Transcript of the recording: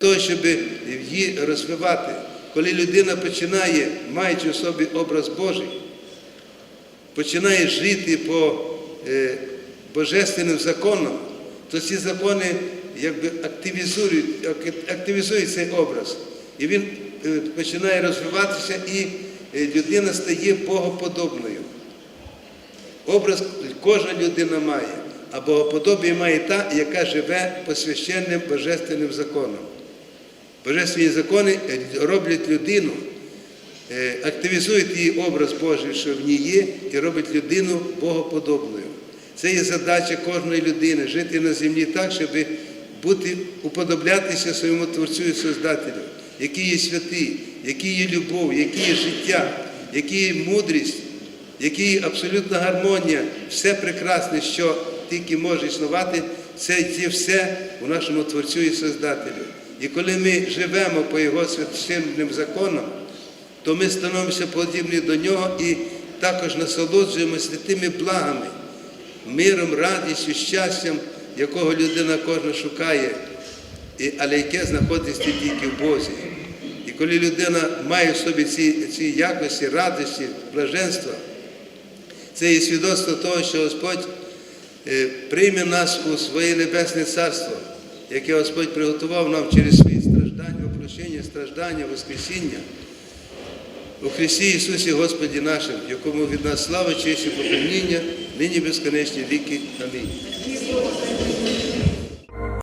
того, щоб її розвивати. Коли людина починає, маючи в собі образ Божий, починає жити по е, божественним законам, то ці закони якби активізують, активізують цей образ. І він е, починає розвиватися, і е, людина стає богоподобною. Образ кожна людина має, а богоподобія має та, яка живе по священним божественним законам. Божественні закони роблять людину, е, активізують її образ Божий, що в ній є, і роблять людину богоподобною. Це є задача кожної людини жити на землі так, щоб бути, уподоблятися своєму Творцю і Создателю, який є святий, який є любов, який є життя, який є мудрість, який є абсолютна гармонія, все прекрасне, що тільки може існувати, це є все у нашому Творцю і Создателю. І коли ми живемо по Його священним законам, то ми становимося подібні до нього і також насолоджуємося тими благами, миром, радістю, щастям, якого людина кожна шукає, але яке знаходиться тільки в Бозі. І коли людина має в собі ці, ці якості, радості, блаженства, це є свідоцтво того, що Господь е, прийме нас у своє небесне царство, яке Господь приготував нам через свої страждання, опрощення, страждання, Воскресіння. У Христі Ісусі Господі нашим, якому від нас слава, честь і поклоніння, нині безконечні віки. Амінь.